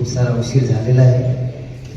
खूप सारा उशीर झालेला आहे.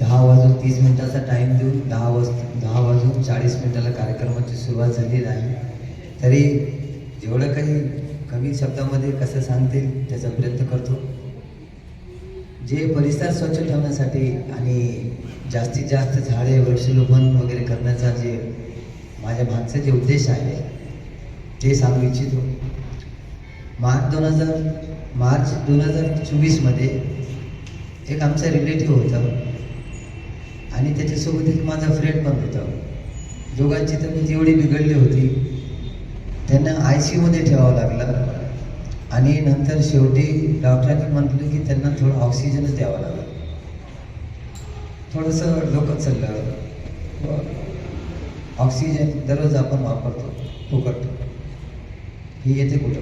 दहा वाजून तीस मिनिटाचा टाईम देऊन दहा वाज दहा वाजून चाळीस मिनिटाला कार्यक्रमाची सुरुवात झाली आहे. तरी जेवढं काही कमी शब्दामध्ये कसं सांगतील त्याचा प्रयत्न करतो. जे परिसर स्वच्छ ठेवण्यासाठी आणि जास्तीत जास्त झाडे वृक्षलोपन वगैरे करण्याचा जे माझ्या मागचा जे उद्देश आहे ते सांगू इच्छितो. मार्च दोन हजार मार्च दोन हजार चोवीसमध्ये एक आमचा रिलेटिव्ह होता. आणि त्याच्यासोबत एक माझा फ्रेंड पण होता. दोघांची तब्येत म्हणजे एवढी बिघडली होती. त्यांना आय सी यूमध्ये ठेवावं लागलं. आणि नंतर शेवटी डॉक्टरांनी म्हटलं की त्यांना थोडं ऑक्सिजनच द्यावं लागलं. थोडंसं डोकं चाललं. ऑक्सिजन दररोज आपण वापरतो. फुकट. ही येते कुठं?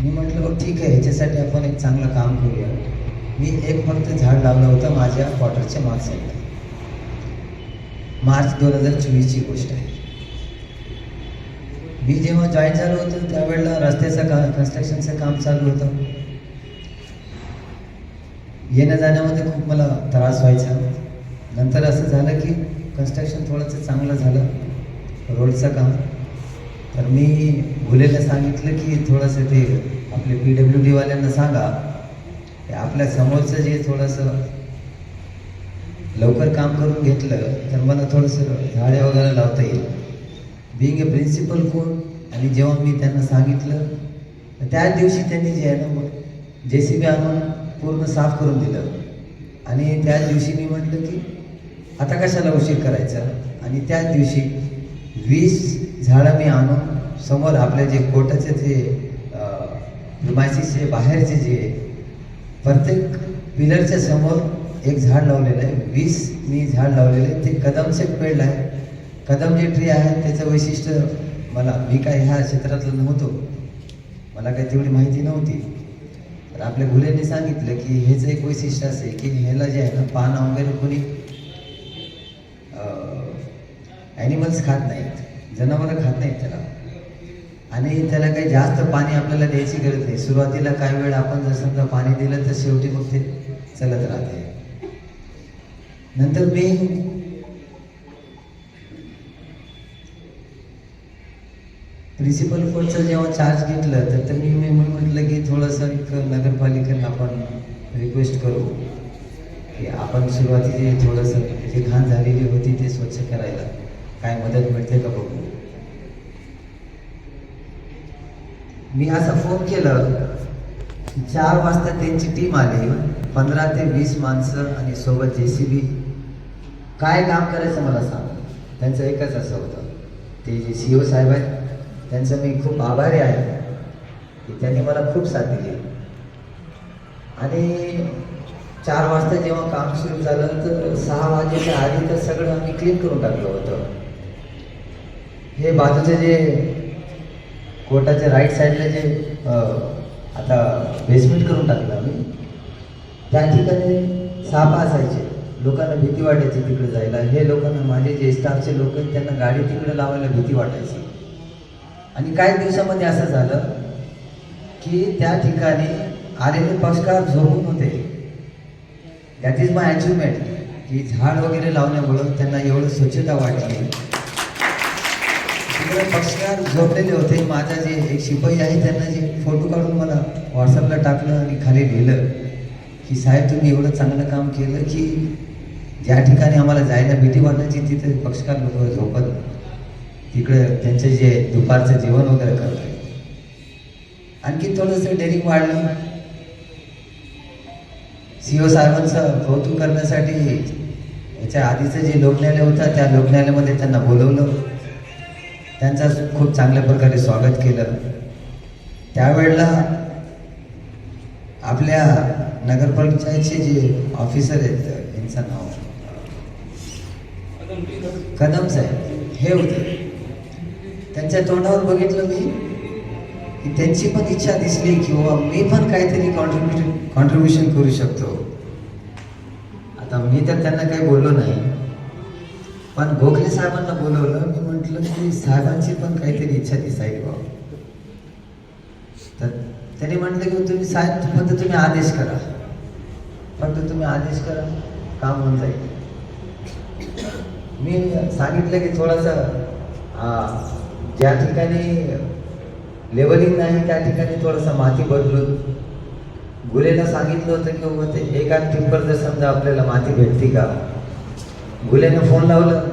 मी म्हटलं बघ ठीक आहे ह्याच्यासाठी आपण एक चांगलं काम करूया. मी एक फक्त झाड लावलं होतं माझ्या क्वार्टरच्या मागसाईडला मार्च दोन हजार चोवीसची गोष्ट आहे. मी जेव्हा जॉईन झालो होतो त्यावेळेला रस्त्याचं का कन्स्ट्रक्शनचं काम चालू होतं. येण्या जाण्यामध्ये खूप मला त्रास व्हायचा. नंतर असं झालं की कन्स्ट्रक्शन थोडंसं चांगलं झालं रोडचं काम. तर मी भुलेला सांगितलं की थोडंसं ते आपले पी डब्ल्यू डीवाल्यांना सांगा की आपल्या समोरचं जे थोडंसं लवकर काम करून घेतलं तर मला थोडंसं झाडे वगैरे लावता येईल. बिईंग ए प्रिन्सिपल कोण आणि जेव्हा मी त्यांना सांगितलं त्याच दिवशी त्यांनी जे आहे ना मग जे सी बी आणून पूर्ण साफ करून दिलं. आणि त्याच दिवशी मी म्हटलं की आता कशाला उशीर करायचा? आणि त्याच दिवशी वीस झाडं मी आणून समोर आपल्या जे कोर्टाचे जे प्रिमायसीसचे बाहेरचे जे प्रत्येक पिलरच्या समोर एक झाड लावलेलं आहे. वीस मी झाड लावलेलं आहे. ते कदमचे पेड आहे. कदम जे ट्री आहे त्याचं वैशिष्ट्य मला मी काय ह्या क्षेत्रातलं नव्हतो. मला काही तेवढी माहिती नव्हती. तर आपल्या भुलेंनी सांगितलं की हेच एक वैशिष्ट्य असे की ह्याला जे आहे ना पानं वगैरे कोणी ॲनिमल्स खात नाहीत. जनावरं खात नाहीत त्याला. आणि त्याला काही जास्त पाणी आपल्याला द्यायची गरज नाही. सुरुवातीला काही वेळ आपण जर समजा पाणी दिलं तर शेवटी मग ते चलत राहते. नंतर मी प्रिन्सिपल कोर्टचं जेव्हा चार्ज घेतलं तर तर मी मी म्हटलं की थोडंसं नगरपालिकेला आपण रिक्वेस्ट करू की आपण सुरुवातीचे थोडंसं जी घाण झालेली होती ते स्वच्छ करायला. काय मदत मिळते का बघू? मी असं फोन केलं की चार वाजता त्यांची टीम आली. पंधरा ते वीस माणसं आणि सोबत जे सी बी काय काम करायचं मला सांग. त्यांचं एकच असं होतं. ते जे सी ओ साहेब आहेत त्यांचं मी खूप आभारी आहे की त्यांनी मला खूप साथ दिली. आणि चार वाजता जेव्हा काम सुरू झालं तर सहा वाजेच्या आधी तर सगळं आम्ही क्लीन करून टाकलं होतं. हे बाजूचे जे कोर्टाच्या राईट साईडला जे आता बेसमेंट करून टाकलं आम्ही त्या ठिकाणी साप असायचे लोकांना भीती वाटायची तिकडे जायला. हे लोकांना माझे जे स्टाफचे लोक आहेत त्यांना गाडी तिकडे लावायला भीती वाटायची. आणि काही दिवसामध्ये असं झालं की त्या ठिकाणी आलेले पक्षकार झोपून होते. दॅट इज माय अचिव्हमेंट की झाड वगैरे लावण्यामुळं त्यांना एवढं स्वच्छता वाटली. तिकडे पक्षकार झोपलेले होते. माझा जे एक शिपाई आहे त्यांना जे फोटो काढून मला व्हॉट्सअपला टाकलं आणि खाली लिहिलं की साहेब तुम्ही एवढं चांगलं काम केलं की ज्या ठिकाणी आम्हाला जायला भीती वाटायची तिथे पक्षकार लोक झोपत तिकडं त्यांचं जे दुपारचं जेवण वगैरे करत आणखी थोडंसं डेअरिंग वाढलं. सी ओ साहेबांचं कौतुक करण्यासाठी याच्या आधीचं जे लोकन्यालय होतं त्या लोकन्यालयामध्ये त्यांना बोलवलं. त्यांचा खूप चांगल्या प्रकारे स्वागत केलं. त्यावेळेला आपल्या नगरपंचायतचे जे ऑफिसर आहेत यांचं नाव कदम साहेब हे होते. त्यांच्या तोंडावर बघितलं मी की त्यांची पण इच्छा दिसली किंवा मी पण काहीतरी कॉन्ट्रीब्युशन कॉन्ट्रीब्युशन करू शकतो. आता मी तर त्यांना काही बोललो नाही. पण गोखले साहेबांना बोलवलं मी म्हटलं की साहेबांची पण काहीतरी इच्छा दिसायली बाबा तर त्यांनी म्हटलं की तुम्ही साहेब फक्त तुम्ही आदेश करा. फक्त तुम्ही आदेश करा काम होऊन जाईल. मी सांगितलं की थोडंसं ज्या ठिकाणी लेवलिंग नाही त्या ठिकाणी थोडंसं माती बदलून गुलेला सांगितलं होतं की बाबा ते एका टिप्पर जर समजा आपल्याला माती भेटते का? गुलेनं फोन लावलं.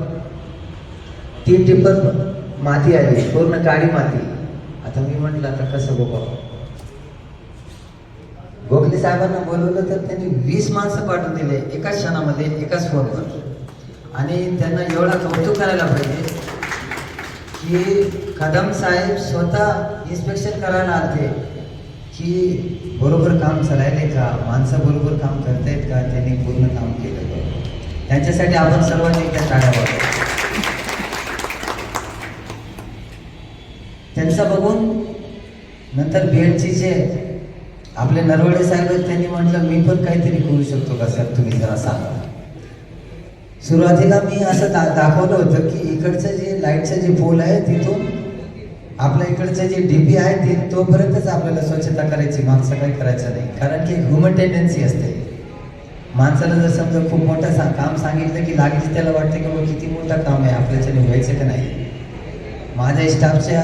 तीन टिपर माती आली. पूर्ण काळी माती. आता मी म्हटलं आता कसं बाबा गोखले साहेबांना बोलवलं तर त्यांनी वीस माणसं पाठवून दिले. एकाच क्षणामध्ये एकाच फोनवर. आणि त्यांना एवढा कौतुक करायला पाहिजे की कदम साहेब स्वतः इन्स्पेक्शन करायला आले की बरोबर काम चालायले का? माणसं बरोबर काम करतायत का? त्यांनी पूर्ण काम केलं. त्यांच्यासाठी आपण सर्वांनी त्या टाळ्या वाटतो त्यांचं बघून नंतर बीएडची जे आपले नरवडे साहेब आहेत त्यांनी म्हटलं मी पण काहीतरी करू शकतो का सर तुम्ही जरा सांगा. सुरुवातीला मी असं दा दाखवलं होतं की इकडचं जे लाईटचं जे पोल आहे तिथून आपल्या इकडचं जे डीपी आहे ते तोपर्यंतच आपल्याला स्वच्छता करायची मागचं काही करायचं नाही. कारण की ह्युमन टेंडन्सी असते. माणसाला जर समजा खूप मोठं सा काम सांगितलं की लागलीच त्याला वाटतं की बाबा किती मोठं काम आहे आपल्याच्याने व्हायचं का नाही? माझ्या स्टाफच्या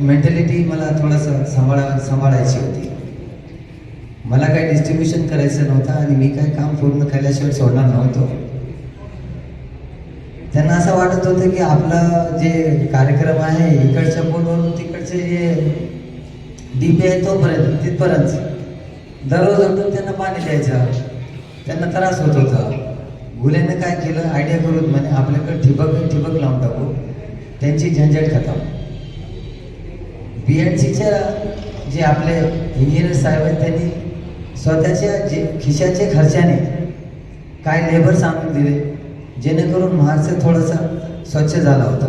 मेंटॅलिटी मला थोडंसं सांभाळा सांभाळायची होती. मला काही डिस्ट्रीब्युशन करायचं नव्हतं आणि मी काही काम पूर्ण केल्याशिवाय सोडणार नव्हतो. त्यांना असं वाटत होतं की आपला जे कार्यक्रम आहे इकडच्या बोर्डवरून तिकडचे जे डीपी आहे तोपर्यंत तिथपर्यंत. दररोज उठून त्यांना पाणी द्यायचं. त्यांना त्रास होत होता. गुल्यानं काय केलं? आयडिया करून म्हणे आपल्याकडे ठिबक ठिबक लावून टाकू. त्यांची झंझट खतम. बी एड सीच्या जे आपले इंजिनियर साहेब आहेत त्यांनी स्वतःच्या जे खिशाचे खर्चाने काय लेबर सांगून दिले जेणेकरून महाराष्ट्र थोडंसं स्वच्छ झाला होता.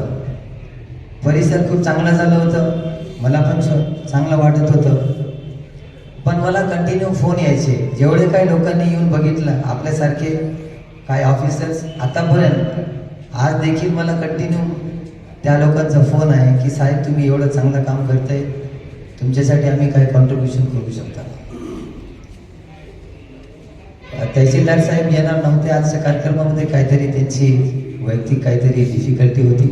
परिसर खूप चांगला झाला होता. मला पण चांगलं वाटत होतं. पण मला कंटिन्यू फोन यायचे. जेवढे काही लोकांनी येऊन बघितलं आपल्यासारखे काही ऑफिसर्स आतापर्यंत आज देखील मला कंटिन्यू त्या लोकांचा फोन आहे की साहेब तुम्ही एवढं चांगलं काम करताय. तुमच्यासाठी आम्ही काय कॉन्ट्रीब्युशन करू शकता. तहसीलदार साहेब येणार नव्हते. आजच्या कार्यक्रमामध्ये काहीतरी त्यांची वैयक्तिक काहीतरी डिफिकल्टी होती.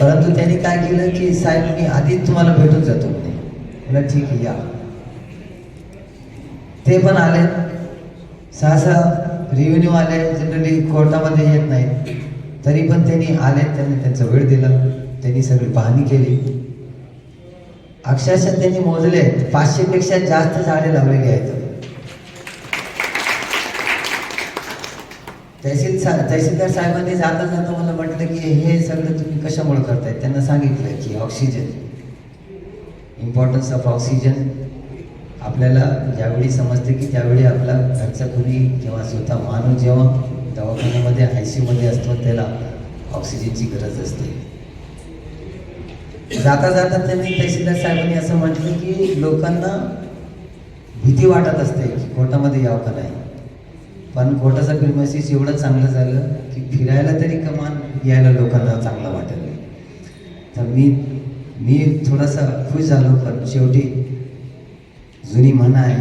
परंतु त्यांनी काय केलं की साहेब मी आधीच तुम्हाला भेटून जातो. म्हणे ठीक आहे या. ते पण आले. सहसा रेव्हेन्यू आले जनरली कोर्टामध्ये येत नाहीत. तरी पण त्यांनी आले त्यांनी त्यांचा वेळ दिला त्यांनी सगळी पाहणी केली. अक्षरशः त्यांनी मोजले पाचशेपेक्षा जास्त झाडे लावलेली आहेत तहसील सा तहसीलदार साहेबांनी जाता जाता मला म्हटलं की हे सगळं तुम्ही कशामुळे करताय? त्यांना सांगितलं की ऑक्सिजन इम्पॉर्टन्स ऑफ ऑक्सिजन आपल्याला ज्यावेळी समजते की त्यावेळी आपला घरचा कुणी किंवा स्वतः माणूस जेव्हा दवाखान्यामध्ये आय सी असतो त्याला ऑक्सिजनची गरज असते. जाता जाता त्यांनी तहसीलदार साहेबांनी असं म्हटलं की लोकांना भीती वाटत असते की कोर्टामध्ये यावं का नाही. पण कोर्टाचा प्रिमायसिस एवढं चांगलं झालं की फिरायला तरी कमान यायला लोकांना चांगलं वाटेल. तर मी मी थोडासा खुश झालो पण शेवटी जुनी म्हण आहे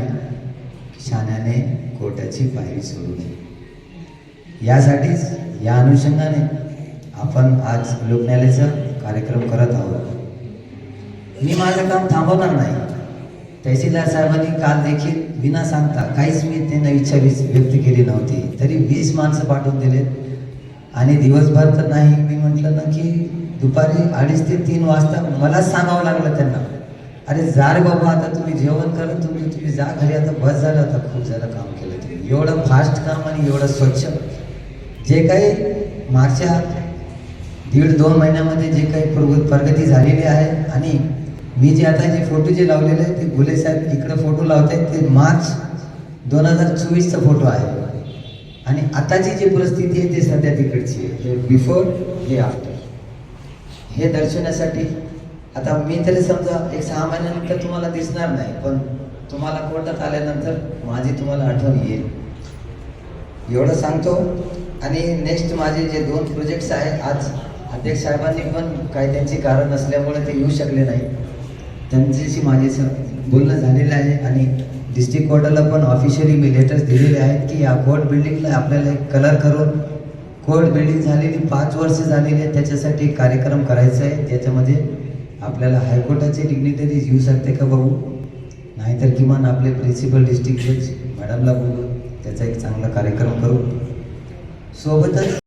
शाण्याने कोटाची पायरी सोडू नये यासाठीच या अनुषंगाने आपण आज लोकन्यायालयाचा कार्यक्रम करत आहोत. मी माझं काम थांबवणार नाही. तहसीलदार साहेबांनी काल देखील विना सांगता काहीच मी त्यांना इच्छा व्यक्त केली नव्हती तरी वीस माणसं पाठवून दिलेत आणि दिवसभर तर नाही मी म्हटलं ना की दुपारी अडीच ते तीन वाजता मलाच सांगावं लागलं त्यांना. अरे जा रे बाबा आता तुम्ही जेवण करा तुम्ही तुम्ही जा घरी. आता बस झालं आता खूप झालं काम केलं तुम्ही. एवढं फास्ट काम आणि एवढं स्वच्छ. जे काही मागच्या दीड दोन महिन्यामध्ये जे काही प्रग- प्रगती झालेली आहे आणि मी जे आता जे फोटो जे लावलेले आहेत ते गुले साहेब इकडे फोटो लावत आहेत ते मार्च दोन हजार चोवीसचा फोटो आहे. आणि आताची जी परिस्थिती आहे ते सध्या तिकडची आहे. हे बिफोर हे आफ्टर हे दर्शवण्यासाठी आता मी तरी समजा एक सहा महिन्यानंतर तुम्हाला दिसणार नाही पण तुम्हाला कोर्टात आल्यानंतर माझी तुम्हाला आठवण येईल. एवढं सांगतो. आणि नेक्स्ट माझे जे दोन प्रोजेक्ट्स आहेत आज अध्यक्ष साहेबांनी पण काही त्यांची कारण नसल्यामुळे ते येऊ शकले नाही. त्यांच्याशी माझे स- बोलणं झालेलं आहे आणि डिस्ट्रिक्ट कोर्टाला पण ऑफिशियली मी लेटर्स दिलेले आहेत की या कोर्ट बिल्डिंगला आपल्याला एक कलर करून कोर्ट बिल्डिंग झालेली पाच वर्ष झालेली आहे त्याच्यासाठी एक कार्यक्रम करायचा आहे. त्याच्यामध्ये आपल्याला हायकोर्टाचे डिग्निटरीज येऊ शकते का भाऊ नाहीतर किमान आपले प्रिन्सिपल डिस्ट्रिक्ट जज मॅडमला बोलून त्याचा एक चांगला कार्यक्रम करू. सोबतच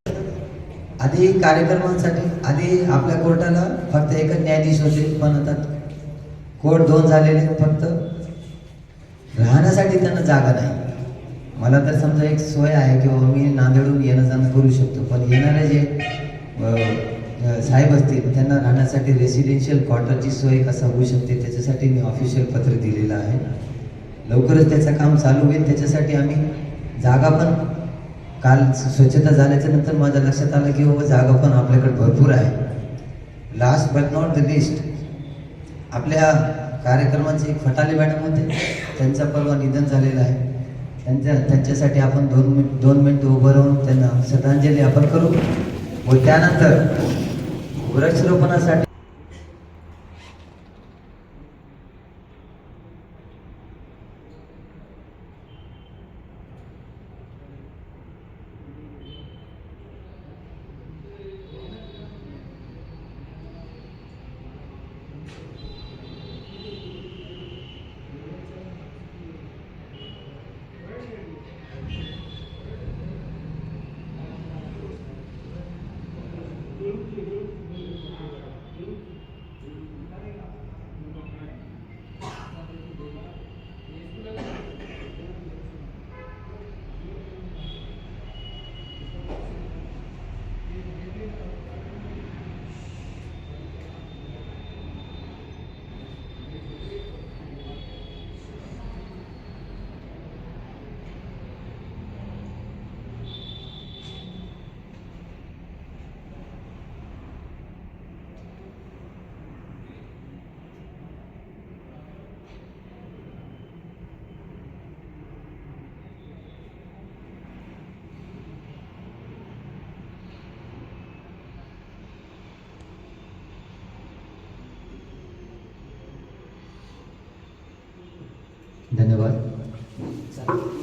आधी कार्यक्रमांसाठी आधी आपल्या कोर्टाला फक्त एकच न्यायाधीश होते पण आता कोर्ट दोन झालेले आहेत फक्त. राहण्यासाठी त्यांना जागा नाही. मला तर समजा एक सोय आहे की मी नांदेडून येणं जाणं करू शकतो पण येणारे जे साहेब असतील त्यांना राहण्यासाठी रेसिडेन्शियल क्वार्टरची सोय कसा होऊ शकते त्याच्यासाठी मी ऑफिशियल पत्र दिलेलं आहे. लवकरच त्याचं काम चालू होईल त्याच्यासाठी आम्ही जागा पण काल स्वच्छता झाल्याच्यानंतर माझ्या लक्षात आलं की बाबा जागा पण आपल्याकडे भरपूर आहे. Last but not the least आपल्या कार्यक्रमाचे एक फटाले मॅडम होते त्यांचा परवा निधन झालेलं आहे. त्यांच्या त्यांच्यासाठी आपण दोन मिनिट दोन मिनटं उभं राहून त्यांना श्रद्धांजली आपण करू व त्यानंतर वृक्षरोपणासाठी Thank you.